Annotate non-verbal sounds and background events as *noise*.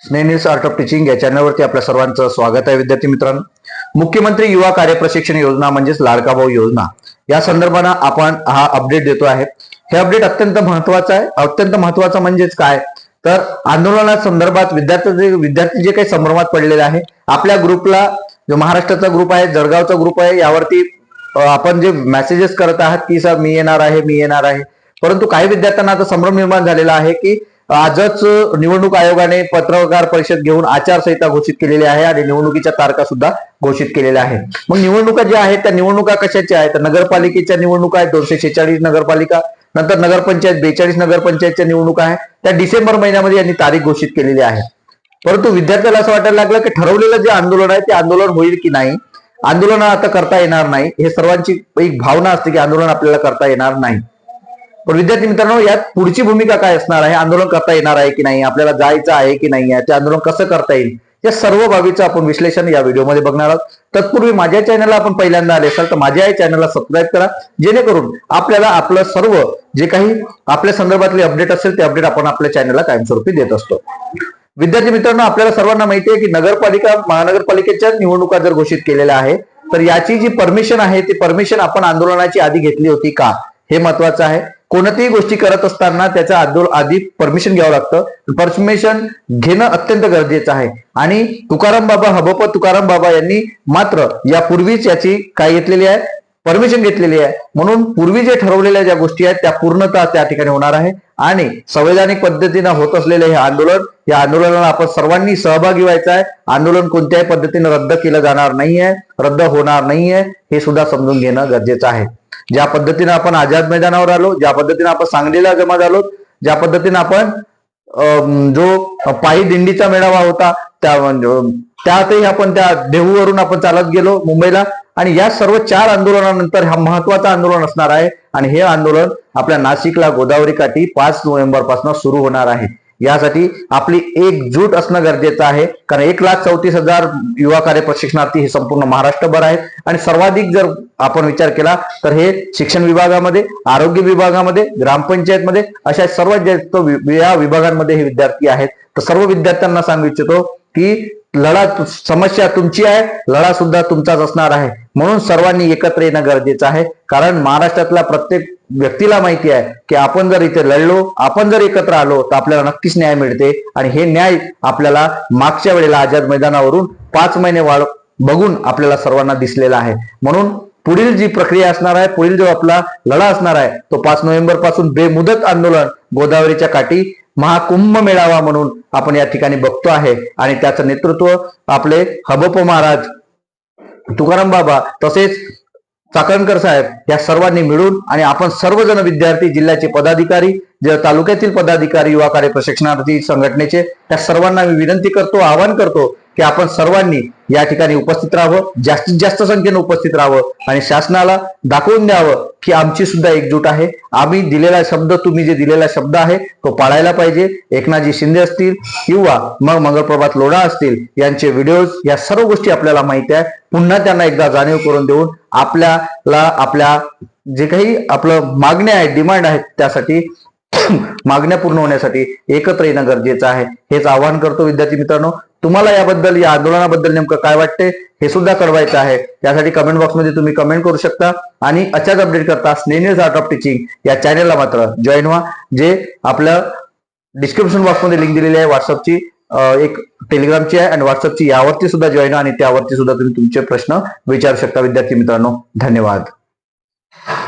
स्नेहनिल्स art of teaching या चॅनलवरती आपल्या सर्वांचं स्वागत आहे विद्यार्थी मित्रांनो. मुख्यमंत्री युवा कार्य प्रशिक्षण योजना म्हणजेच लाडका भाऊ योजना. या संदर्भानं आपण हा अपडेट देतो आहे. हे अपडेट अत्यंत महत्वाचं आहे. अत्यंत महत्वाचं म्हणजेच काय? तर आंदोलना संदर्भात विद्यार्थी विद्यार्थी जे काही संभ्रमात पडलेले आहे आपल्या ग्रुपला जो महाराष्ट्राचा ग्रुप आहे जळगावचा ग्रुप आहे यावरती आपण जे मेसेजेस करत आहात की सर मी येणार आहे मी येणार आहे. परंतु काही विद्यार्थ्यांना आता संभ्रम निर्माण झालेला आहे की आजच निवडणूक आयोगाने पत्रकार परिषद घेऊन आचारसंहिता घोषित केलेली आहे आणि निवडणुकीच्या तारखा सुद्धा घोषित केलेल्या आहेत. मग निवडणुका ज्या आहेत त्या निवडणुका कशाच्या आहेत? नगरपालिकेच्या निवडणुका आहेत दोनशे शेचाळीस नगरपालिका नंतर नगरपंचायत बेचाळीस नगरपंचायतच्या निवडणुका आहेत. त्या डिसेंबर महिन्यामध्ये यांनी तारीख घोषित केलेली आहे. परंतु विद्यार्थ्याला असं वाटायला लागलं की ठरवलेलं जे आंदोलन आहे ते आंदोलन होईल की नाही? आंदोलन आता करता येणार नाही. हे सर्वांची एक भावना असते की आंदोलन आपल्याला करता येणार नाही. पण विद्यार्थी मित्रांनो यात पुढची भूमिका काय असणार आहे? आंदोलन करता येणार आहे की नाही? आपल्याला जायचं आहे की नाही? ते आंदोलन कसं करता येईल? या सर्व बाबीचं आपण विश्लेषण या व्हिडिओमध्ये बघणार आहोत. तत्पूर्वी माझ्या चॅनलला आपण पहिल्यांदा आले असाल तर माझ्या या चॅनलला सबस्क्राईब करा. जेणेकरून आपल्याला आपलं सर्व जे काही आपल्या संदर्भातले अपडेट असेल ते अपडेट आपण आपल्या चॅनलला कायमस्वरूपी देत असतो. विद्यार्थी मित्रांनो आपल्याला सर्वांना माहिती आहे की नगरपालिका महानगरपालिकेच्या निवडणुका जर घोषित केलेल्या आहे तर याची जी परमिशन आहे ती परमिशन आपण आंदोलनाची आधी घेतली होती का? हे महत्वाचं आहे. कोणत्याही गोष्टी करत असताना त्याचा आंदोलन आधी परमिशन घ्यावं लागतं. परमिशन घेणं अत्यंत गरजेचं आहे. आणि तुकाराम बाबा हबप तुकाराम बाबा यांनी मात्र यापूर्वीच याची काय घेतलेली आहे? परमिशन घेतलेली आहे. म्हणून पूर्वी जे ठरवलेल्या ज्या गोष्टी आहेत त्या पूर्णतः त्या ठिकाणी होणार आहे. आणि संवैधानिक पद्धतीनं होत असलेले हे आंदोलन या आंदोलनाला आपण सर्वांनी सहभागी व्हायचं आहे. आंदोलन कोणत्याही पद्धतीने रद्द केलं जाणार नाहीये. रद्द होणार नाहीये. हे सुद्धा समजून घेणं गरजेचं आहे. ज्या पद्धतीने आपण आझाद मैदानावर आलो ज्या पद्धतीने आपण सांगलीला जमा झालो ज्या पद्धतीने आपण जो पायी दिंडीचा मेळावा होता त्या त्यातही आपण त्या देहूवरून आपण चालत गेलो मुंबईला. आणि या सर्व चार आंदोलनानंतर हा महत्वाचं आंदोलन असणार आहे. आणि हे आंदोलन आपल्या नाशिकला गोदावरी काठी पाच नोव्हेंबरपासून सुरू होणार आहे. यासाठी आपली एकजूट असणं गरजेचं आहे. कारण एक लाख चौतीस हजार युवा कार्य प्रशिक्षणार्थी हे संपूर्ण महाराष्ट्रभर आहेत. आणि सर्वाधिक जर आपण विचार केला तर हे शिक्षण विभागामध्ये आरोग्य विभागामध्ये ग्रामपंचायतमध्ये अशा सर्व जास्त या विभागांमध्ये हे विद्यार्थी आहेत. तर सर्व विद्यार्थ्यांना सांगू इच्छितो की लढा समस्या तुमची आहे. लढा सुद्धा तुमचाच असणार आहे. म्हणून सर्वांनी एकत्र येणं गरजेचं आहे. कारण महाराष्ट्रातल्या प्रत्येक व्यक्तीला माहिती आहे की आपण जर इथे लढलो आपण जर एकत्र आलो तर आपल्याला नक्कीच न्याय मिळते. आणि हे न्याय आपल्याला मागच्या वेळेला आझाद मैदानावरून पाच महिने वाढ बघून आपल्याला सर्वांना दिसलेला आहे. म्हणून पुढील जी प्रक्रिया असणार आहे पुढील जो आपला लढा असणार आहे तो पाच नोव्हेंबरपासून बेमुदत आंदोलन गोदावरीच्या काठी महाकुंभ मेळावा म्हणून आपण या ठिकाणी बघतो आहे. आणि त्याचं नेतृत्व आपले हबप महाराज तुकाराम बाबा तसेच चाकणकर साहेब या सर्वांनी मिळून आणि आपण सर्वजण विद्यार्थी जिल्ह्याचे पदाधिकारी जे तालुक्यातील पदाधिकारी युवा कार्य प्रशिक्षणार्थी संघटनेचे त्या सर्वांना मी विनंती करतो आवाहन करतो की आपण सर्वांनी या ठिकाणी उपस्थित राहावं जास्तीत जास्त संख्येने उपस्थित राहावं आणि शासनाला दाखवून द्यावं की आमची सुद्धा एकजूट आहे. आम्ही दिलेला शब्द तुम्ही जे दिलेला शब्द आहे तो पाळायला पाहिजे. एकनाथजी शिंदे असतील किंवा मग मंगळप्रभात लोढा असतील यांचे व्हिडिओज या सर्व गोष्टी आपल्याला माहिती आहे. पुन्हा त्यांना एकदा जाणीव करून देऊन आपल्याला आपल्या जे काही आपलं मागण्या आहेत डिमांड आहेत त्यासाठी *coughs* मागण्या पूर्ण होण्यासाठी एकत्र येणं गरजेचं आहे. हेच आवाहन करतो विद्यार्थी मित्रांनो. तुम्हाला याबद्दल या आंदोलनाबद्दल नेमकं काय वाटते हे सुद्धा कळवायचं आहे. त्यासाठी कमेंट बॉक्समध्ये तुम्ही कमेंट करू शकता आणि अचाच अपडेट करता स्नेनियर्स आर्ट ऑफ टीचिंग या चॅनेलला मात्र जॉईन व्हा जे आपलं डिस्क्रिप्शन बॉक्समध्ये लिंक दिलेली आहे. व्हॉट्सअपची एक टेलिग्रामची आहे आणि व्हॉट्सअपची यावरती सुद्धा जॉईन व्हा आणि त्यावरती सुद्धा तुम्ही तुमचे प्रश्न विचारू शकता. विद्यार्थी मित्रांनो धन्यवाद.